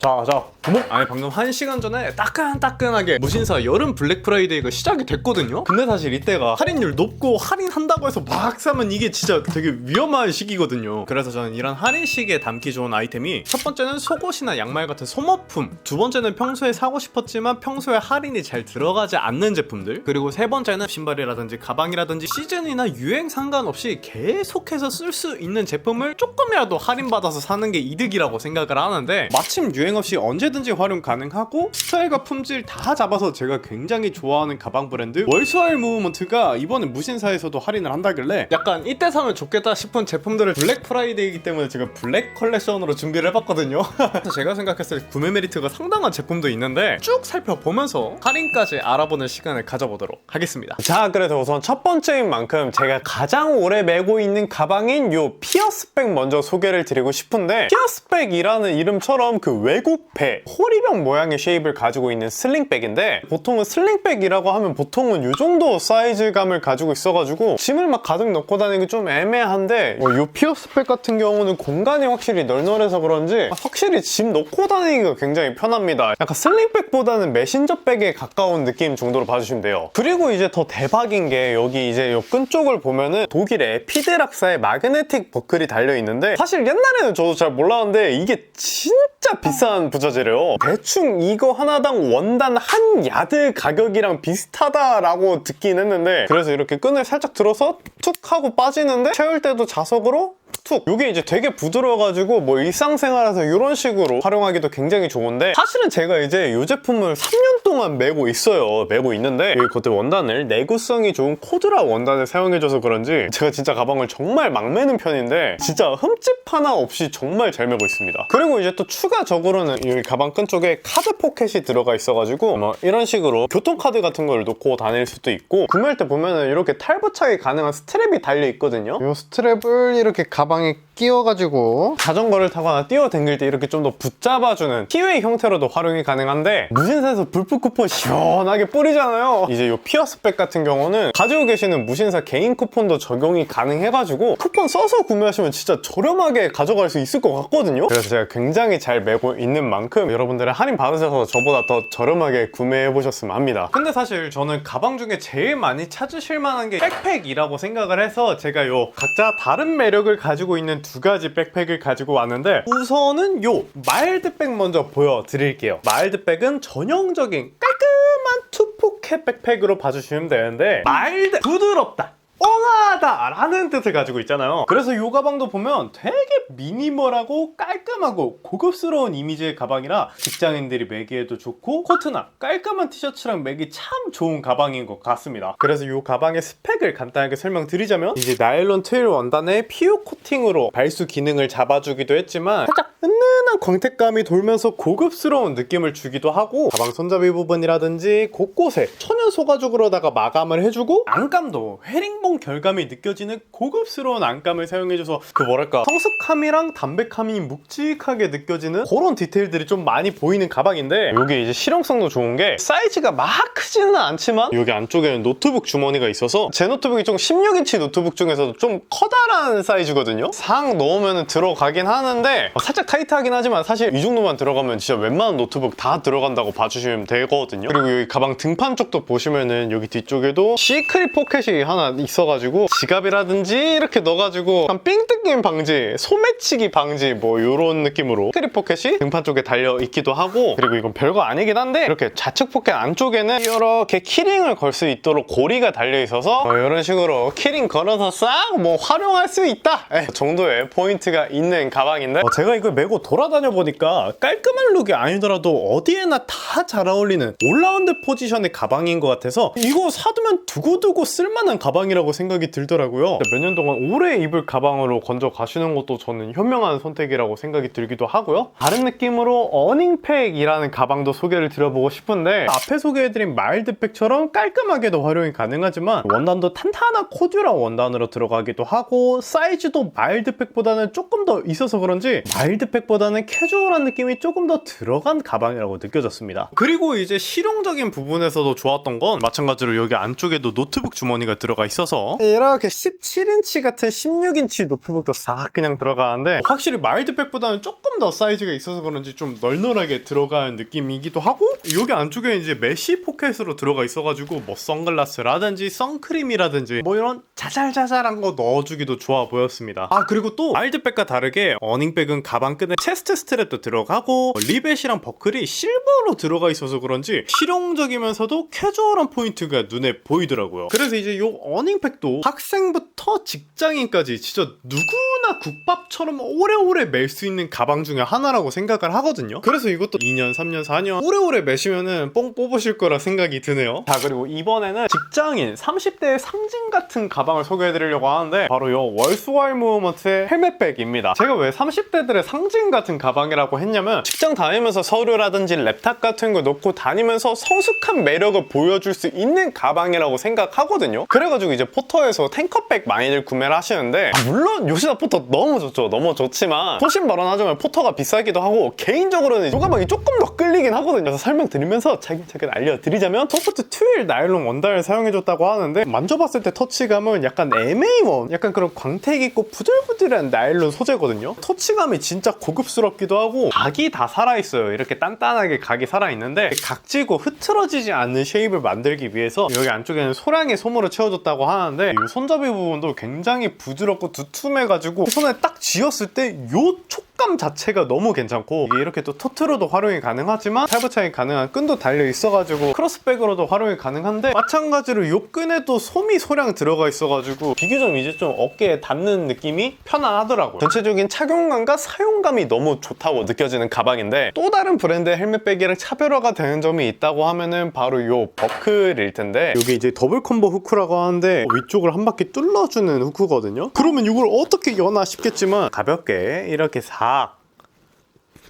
자, 자, 어머? 아니 방금 한 시간 전에 따끈따끈하게 무신사 여름 블랙 프라이데이가 시작이 됐거든요. 근데 사실 이때가 할인율 높고 할인한다고 해서 막 사면 이게 진짜 되게 위험한 시기거든요. 그래서 저는 이런 할인 시기에 담기 좋은 아이템이 첫 번째는 속옷이나 양말 같은 소모품, 두 번째는 평소에 사고 싶었지만 평소에 할인이 잘 들어가지 않는 제품들, 그리고 세 번째는 신발이라든지 가방이라든지 시즌이나 유행 상관없이 계속해서 쓸 수 있는 제품을 조금이라도 할인받아서 사는 게 이득이라고 생각을 하는데 마침 유행 없이 언제든지 활용 가능하고 스타일과 품질 다 잡아서 제가 굉장히 좋아하는 가방 브랜드 월수알 무브먼트가 이번에 무신사에서도 할인을 한다길래 약간 이때 사면 좋겠다 싶은 제품들을 블랙 프라이데이이기 때문에 제가 블랙 컬렉션으로 준비를 해봤거든요. 제가 생각했을 때 구매 메리트가 상당한 제품도 있는데 쭉 살펴보면서 할인까지 알아보는 시간을 가져보도록 하겠습니다. 자 그래서 우선 첫 번째인 만큼 제가 가장 오래 메고 있는 가방인 요 피어스백 먼저 소개를 드리고 싶은데 피어스백이라는 이름처럼 그 외 국배 호리병 모양의 쉐입을 가지고 있는 슬링백인데 보통은 슬링백이라고 하면 보통은 요 정도 사이즈감을 가지고 있어가지고 짐을 막 가득 넣고 다니기 좀 애매한데 어, 요 피어스백 같은 경우는 공간이 확실히 널널해서 그런지 확실히 짐 넣고 다니기가 굉장히 편합니다. 약간 슬링백보다는 메신저백에 가까운 느낌 정도로 봐주시면 돼요. 그리고 이제 더 대박인 게 여기 이제 요끈 쪽을 보면은 독일의 에피드락사의 마그네틱 버클이 달려있는데 사실 옛날에는 저도 잘 몰랐는데 이게 진짜 비싼 부자재래요. 대충 이거 하나당 원단 한 야드 가격이랑 비슷하다라고 듣긴 했는데 그래서 이렇게 끈을 살짝 들어서 툭 하고 빠지는데 채울 때도 자석으로 툭! 이게 이제 되게 부드러워가지고 뭐 일상생활에서 이런 식으로 활용하기도 굉장히 좋은데 사실은 제가 이제 이 제품을 3년 동안 메고 있어요. 메고 있는데 이 겉에 원단을 내구성이 좋은 코드라 원단을 사용해줘서 그런지 제가 진짜 가방을 정말 막 매는 편인데 진짜 흠집 하나 없이 정말 잘 메고 있습니다. 그리고 이제 또 추가적으로는 이 가방 끈 쪽에 카드 포켓이 들어가 있어가지고 뭐 이런 식으로 교통카드 같은 걸 놓고 다닐 수도 있고 구매할 때 보면은 이렇게 탈부착이 가능한 스 트랩이 달려 있거든요. 이 스트랩을 이렇게 가방에 끼워가지고. 자전거를 타거나 뛰어댕길 때 이렇게 좀 더 붙잡아주는 티웨이 형태로도 활용이 가능한데 무신사에서 불프 쿠폰 시원하게 뿌리잖아요. 이제 이 피어스백 같은 경우는 가지고 계시는 무신사 개인 쿠폰도 적용이 가능해가지고 쿠폰 써서 구매하시면 진짜 저렴하게 가져갈 수 있을 것 같거든요. 그래서 제가 굉장히 잘 메고 있는 만큼 여러분들은 할인 받으셔서 저보다 더 저렴하게 구매해 보셨으면 합니다. 근데 사실 저는 가방 중에 제일 많이 찾으실 만한 게 백팩이라고 생각을 해서 제가 요 각자 다른 매력을 가지고 있는 두 가지 백팩을 가지고 왔는데 우선은 요 마일드백 먼저 보여드릴게요. 마일드백은 전형적인 깔끔한 투포켓 백팩으로 봐주시면 되는데 마일드 부드럽다 뻥하다 라는 뜻을 가지고 있잖아요. 그래서 이 가방도 보면 되게 미니멀하고 깔끔하고 고급스러운 이미지의 가방이라 직장인들이 매기에도 좋고 코트나 깔끔한 티셔츠랑 매기 참 좋은 가방인 것 같습니다. 그래서 이 가방의 스펙을 간단하게 설명드리자면 이제 나일론 트윌 원단에 PU 코팅으로 발수 기능을 잡아주기도 했지만 살짝 은은한 광택감이 돌면서 고급스러운 느낌을 주기도 하고 가방 손잡이 부분이라든지 곳곳에 천연 소가죽으로다가 마감을 해주고 안감도 헤링 봉 결감이 느껴지는 고급스러운 안감을 사용해줘서 그 뭐랄까 성숙함이랑 담백함이 묵직하게 느껴지는 그런 디테일들이 좀 많이 보이는 가방인데 이게 이제 실용성도 좋은 게 사이즈가 막 크지는 않지만 여기 안쪽에는 노트북 주머니가 있어서 제 노트북이 좀 16인치 노트북 중에서도 좀 커다란 사이즈거든요? 상 넣으면 들어가긴 하는데 어, 살짝 타이트하긴 하지만 사실 이 정도만 들어가면 진짜 웬만한 노트북 다 들어간다고 봐주시면 되거든요? 그리고 여기 가방 등판 쪽도 보시면은 여기 뒤쪽에도 시크릿 포켓이 하나 있어 가지고 지갑이라든지 이렇게 넣어가지고 약간 삥 뜯김 방지 소매치기 방지 뭐 이런 느낌으로 시크릿 포켓이 등판 쪽에 달려 있기도 하고 그리고 이건 별거 아니긴 한데 이렇게 좌측 포켓 안쪽에는 이렇게 키링을 걸 수 있도록 고리가 달려 있어서 뭐 이런 식으로 키링 걸어서 싹 뭐 활용할 수 있다. 예, 그 정도의 포인트가 있는 가방인데 어, 제가 이걸 메고 돌아다녀 보니까 깔끔한 룩이 아니더라도 어디에나 다 잘 어울리는 올라운드 포지션의 가방인 것 같아서 이거 사두면 두고두고 쓸만한 가방이 라고 생각이 들더라고요. 몇 년 동안 오래 입을 가방으로 건져 가시는 것도 저는 현명한 선택이라고 생각이 들기도 하고요. 다른 느낌으로 어닝팩이라는 가방도 소개를 드려보고 싶은데 앞에 소개해드린 마일드팩처럼 깔끔하게도 활용이 가능하지만 원단도 탄탄한 코듀라 원단으로 들어가기도 하고 사이즈도 마일드팩보다는 조금 더 있어서 그런지 마일드팩보다는 캐주얼한 느낌이 조금 더 들어간 가방이라고 느껴졌습니다. 그리고 이제 실용적인 부분에서도 좋았던 건 마찬가지로 여기 안쪽에도 노트북 주머니가 들어가 있어서 해서 이렇게 17인치 같은 16인치 노트북도 싹 그냥 들어가는데 확실히 마일드백보다는 조금 더 사이즈가 있어서 그런지 좀 널널하게 들어가는 느낌이기도 하고 여기 안쪽에 이제 메쉬 포켓으로 들어가 있어가지고 뭐 선글라스라든지 선크림이라든지 뭐 이런 자잘자잘한 거 넣어주기도 좋아 보였습니다. 아 그리고 또 마일드백과 다르게 어닝백은 가방 끈에 체스트 스트랩도 들어가고 리벳이랑 버클이 실버로 들어가 있어서 그런지 실용적이면서도 캐주얼한 포인트가 눈에 보이더라고요. 그래서 이제 이 어닝백 도 학생부터 직장인까지 진짜 누구나 국밥처럼 오래오래 멜 수 있는 가방 중에 하나라고 생각을 하거든요. 그래서 이것도 2년, 3년, 4년 오래오래 매시면은 뽕 뽑으실 거라 생각이 드네요. 자 그리고 이번에는 직장인 30대의 상징 같은 가방을 소개해드리려고 하는데 바로 요 월스와일 무브먼트의 헬멧백입니다. 제가 왜 30대들의 상징 같은 가방이라고 했냐면 직장 다니면서 서류라든지 랩탑 같은 거 놓고 다니면서 성숙한 매력을 보여줄 수 있는 가방이라고 생각하거든요. 그래가지고 이제 포터에서 탱커백 많이들 구매를 하시는데 아, 물론 요시다 포터 너무 좋죠. 너무 좋지만 소신 발언하자면 포터가 비싸기도 하고 개인적으로는 이 가방이 조금 더 끌리긴 하거든요. 그래서 설명드리면서 차근차근 알려드리자면 소프트 튜일 나일론 원단을 사용해줬다고 하는데 만져봤을 때 터치감은 약간 MA1 약간 그런 광택 있고 부들부들한 나일론 소재거든요. 터치감이 진짜 고급스럽기도 하고 각이 다 살아있어요. 이렇게 단단하게 각이 살아있는데 각지고 흐트러지지 않는 쉐입을 만들기 위해서 여기 안쪽에는 소량의 솜으로 채워줬다고 하는데 이 손잡이 부분도 굉장히 부드럽고 두툼해가지고 손에 딱 쥐었을 때 요 촉 감 자체가 너무 괜찮고 이렇게 또 토트로도 활용이 가능하지만 탈부착이 가능한 끈도 달려 있어가지고 크로스백으로도 활용이 가능한데 마찬가지로 요 끈에도 솜이 소량 들어가 있어가지고 비교적 이제 좀 어깨에 닿는 느낌이 편안하더라고요. 전체적인 착용감과 사용감이 너무 좋다고 느껴지는 가방인데 또 다른 브랜드의 헬멧백이랑 차별화가 되는 점이 있다고 하면은 바로 요 버클일 텐데 이게 이제 더블 콤보 후크라고 하는데 위쪽을 한 바퀴 뚫어주는 후크거든요. 그러면 이걸 어떻게 여나 싶겠지만 가볍게 이렇게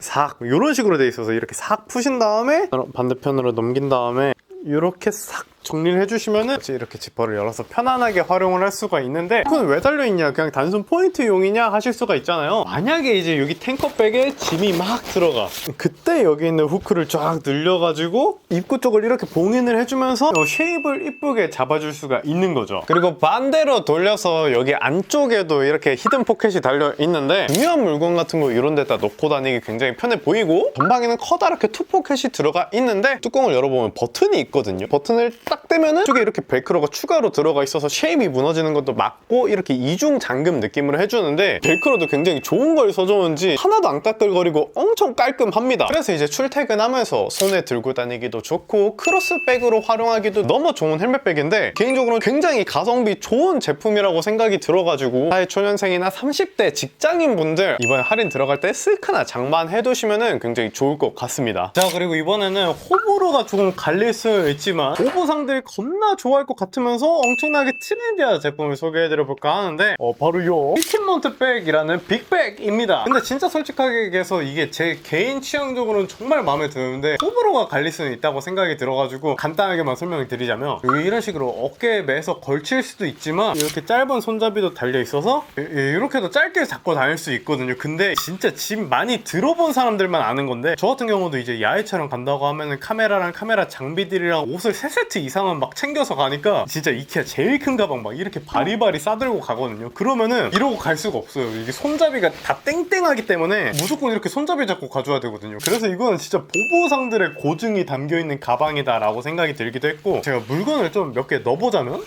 싹싹 이런 식으로 돼 있어서 이렇게 싹 푸신 다음에 반대편으로 넘긴 다음에 이렇게 싹 정리를 해주시면은 이렇게 지퍼를 열어서 편안하게 활용을 할 수가 있는데 그건 왜 달려있냐? 그냥 단순 포인트용이냐 하실 수가 있잖아요. 만약에 이제 여기 탱커백에 짐이 막 들어가. 그때 여기 있는 후크를 쫙 늘려가지고 입구 쪽을 이렇게 봉인을 해주면서 이 쉐입을 이쁘게 잡아줄 수가 있는 거죠. 그리고 반대로 돌려서 여기 안쪽에도 이렇게 히든 포켓이 달려 있는데 중요한 물건 같은 거 이런 데다 놓고 다니기 굉장히 편해 보이고 전방에는 커다랗게 투 포켓이 들어가 있는데 뚜껑을 열어보면 버튼이 있거든요. 버튼을 딱 떼면은 쪽에 이렇게 벨크로가 추가로 들어가 있어서 쉐입이 무너지는 것도 막고 이렇게 이중 잠금 느낌으로 해주는데 벨크로도 굉장히 좋은 걸 써줬는지 하나도 안 까끌거리고 엄청 깔끔합니다. 그래서 이제 출퇴근하면서 손에 들고 다니기도 좋고 크로스백으로 활용하기도 너무 좋은 헬멧백인데 개인적으로는 굉장히 가성비 좋은 제품이라고 생각이 들어가지고 사회 초년생이나 30대 직장인 분들 이번에 할인 들어갈 때 쓱 하나 장만해두시면 굉장히 좋을 것 같습니다. 자 그리고 이번에는 호불호가 조금 갈릴 수 있지만 오보 상 들이 겁나 좋아할 것 같으면서 엄청나게 트렌디한 제품을 소개해드려 볼까 하는데 어, 바로 요. 피틴먼트 백이라는 빅백입니다. 근데 진짜 솔직하게 얘기해서 이게 제 개인 취향적으로는 정말 마음에 드는데 호불호가 갈릴 수는 있다고 생각이 들어가지고 간단하게만 설명을 드리자면 여기 이런 식으로 어깨에 매서 걸칠 수도 있지만 이렇게 짧은 손잡이도 달려 있어서 이렇게도 짧게 잡고 다닐 수 있거든요. 근데 진짜 짐 많이 들어본 사람들만 아는 건데 저 같은 경우도 이제 야외 촬영 간다고 하면은 카메라랑 카메라 장비들이랑 옷을 3세트 이상은 막 챙겨서 가니까 진짜 이케아 제일 큰 가방 막 이렇게 바리바리 싸들고 가거든요. 그러면은 이러고 갈 수가 없어요. 이게 손잡이가 다 땡땡하기 때문에 무조건 이렇게 손잡이 잡고 가줘야 되거든요. 그래서 이거는 진짜 보보상들의 고증이 담겨 있는 가방이다 라고 생각이 들기도 했고 제가 물건을 좀 몇 개 넣어보자면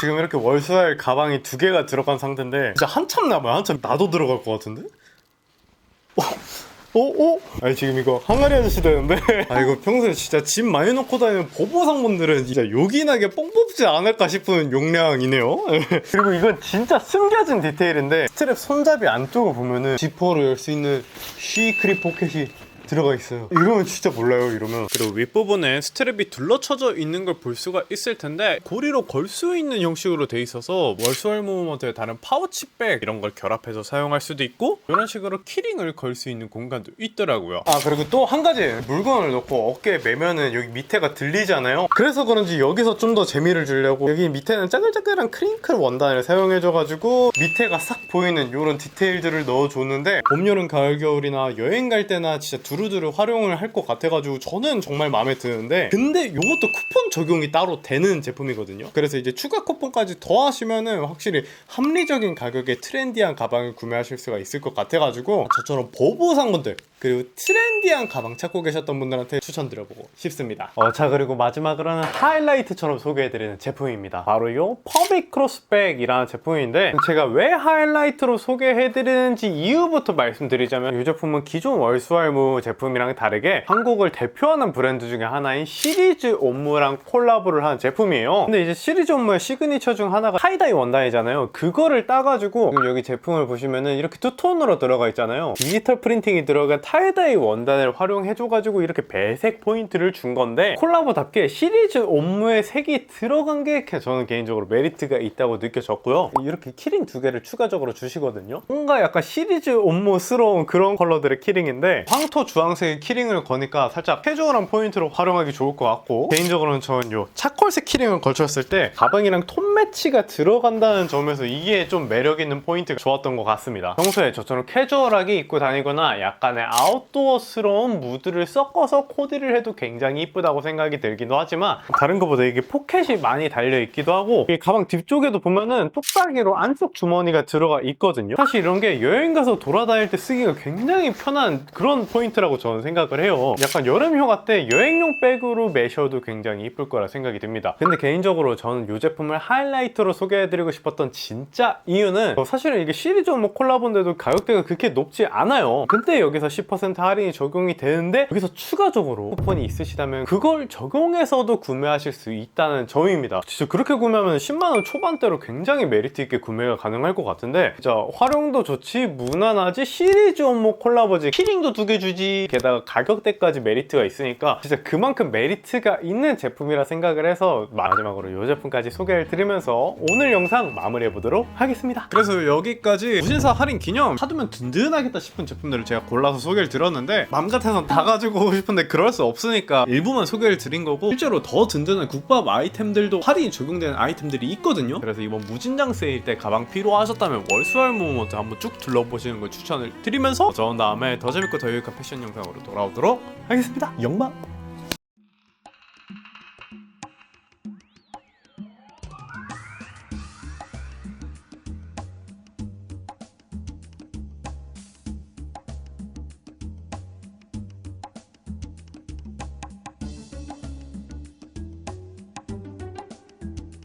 지금 이렇게 월수할 가방이 두 개가 들어간 상태인데 진짜 한참 남아요. 한참 나도 들어갈 것 같은데? 어? 어? 어? 아니 지금 이거 항아리 아저씨 되는데 아 이거 평소에 진짜 짐 많이 놓고 다니는 보보상분들은 진짜 요긴하게 뽕 뽑지 않을까 싶은 용량이네요 그리고 이건 진짜 숨겨진 디테일인데 스트랩 손잡이 안쪽을 보면은 지퍼를 열수 있는 시크릿 포켓이 들어가 있어요. 이러면 진짜 몰라요, 이러면. 그리고 윗부분에 스트랩이 둘러쳐져 있는 걸 볼 수가 있을 텐데 고리로 걸 수 있는 형식으로 돼 있어서 월수월 무브먼트의 다른 파우치백 이런 걸 결합해서 사용할 수도 있고 이런 식으로 키링을 걸 수 있는 공간도 있더라고요. 아 그리고 또 한 가지 물건을 넣고 어깨에 매면은 여기 밑에가 들리잖아요. 그래서 그런지 여기서 좀 더 재미를 주려고 여기 밑에는 짜글짜글한 크링클 원단을 사용해줘가지고 밑에가 싹 보이는 이런 디테일들을 넣어줬는데 봄, 여름, 가을, 겨울이나 여행 갈 때나 진짜 두루 두루두루 활용을 할 것 같아가지고 저는 정말 마음에 드는데 근데 이것도 쿠폰 적용이 따로 되는 제품이거든요. 그래서 이제 추가 쿠폰까지 더 하시면은 확실히 합리적인 가격에 트렌디한 가방을 구매하실 수가 있을 것 같아가지고 저처럼 보보상 분들 그리고 트렌디한 가방 찾고 계셨던 분들한테 추천드려보고 싶습니다. 어, 자 그리고 마지막으로는 하이라이트처럼 소개해드리는 제품입니다. 바로 요 퍼빅 크로스백이라는 제품인데 제가 왜 하이라이트로 소개해드리는지 이유부터 말씀드리자면 이 제품은 기존 월수알무 제품 이랑 다르게 한국을 대표하는 브랜드 중에 하나인 시리즈 옴무랑 콜라보를 한 제품이에요. 근데 이제 시리즈 옴무의 시그니처 중 하나가 타이다이 원단이잖아요. 그거를 따가지고 지금 여기 제품을 보시면은 이렇게 투톤으로 들어가 있잖아요. 디지털 프린팅이 들어간 타이다이 원단을 활용해줘가지고 이렇게 배색 포인트를 준 건데 콜라보답게 시리즈 옴무의 색이 들어간 게 저는 개인적으로 메리트가 있다고 느껴졌고요. 이렇게 키링 두 개를 추가적으로 주시거든요. 뭔가 약간 시리즈 옴무스러운 그런 컬러들의 키링인데 황토 주 황색의 키링을 거니까 살짝 캐주얼한 포인트로 활용하기 좋을 것 같고 개인적으로는 저는 요 차콜색 키링을 걸쳤을 때 가방이랑 톤 매치가 들어간다는 점에서 이게 좀 매력 있는 포인트가 좋았던 것 같습니다. 평소에 저처럼 캐주얼하게 입고 다니거나 약간의 아웃도어스러운 무드를 섞어서 코디를 해도 굉장히 이쁘다고 생각이 들기도 하지만 다른 것보다 이게 포켓이 많이 달려 있기도 하고 이 가방 뒤쪽에도 보면은 뚝딱이로 안쪽 주머니가 들어가 있거든요. 사실 이런 게 여행 가서 돌아다닐 때 쓰기가 굉장히 편한 그런 포인트라고 저는 생각을 해요. 약간 여름 휴가 때 여행용 백으로 매셔도 굉장히 이쁠 거라 생각이 듭니다. 근데 개인적으로 저는 이 제품을 하이라이트로 소개해드리고 싶었던 진짜 이유는 어, 사실은 이게 시리즈 뭐 콜라보인데도 가격대가 그렇게 높지 않아요. 근데 여기서 10% 할인이 적용이 되는데 여기서 추가적으로 쿠폰이 있으시다면 그걸 적용해서도 구매하실 수 있다는 점입니다. 진짜 그렇게 구매하면 10만원 초반대로 굉장히 메리트 있게 구매가 가능할 것 같은데 진짜 활용도 좋지 무난하지 시리즈 뭐 콜라보지. 키링도 두 개 주지 게다가 가격대까지 메리트가 있으니까 진짜 그만큼 메리트가 있는 제품이라 생각을 해서 마지막으로 이 제품까지 소개를 드리면서 오늘 영상 마무리해 보도록 하겠습니다. 그래서 여기까지 무신사 할인 기념 사두면 든든하겠다 싶은 제품들을 제가 골라서 소개를 드렸는데 맘 같아서 다 가지고 오고 싶은데 그럴 수 없으니까 일부만 소개를 드린 거고 실제로 더 든든한 국밥 아이템들도 할인이 적용되는 아이템들이 있거든요. 그래서 이번 무진장 세일 때 가방 필요하셨다면 월수할모먼트 한번 쭉 둘러보시는 걸 추천을 드리면서 저는 다음에 더 재밌고 더 유익한 패션 영상으로 돌아오도록 하겠습니다. 영광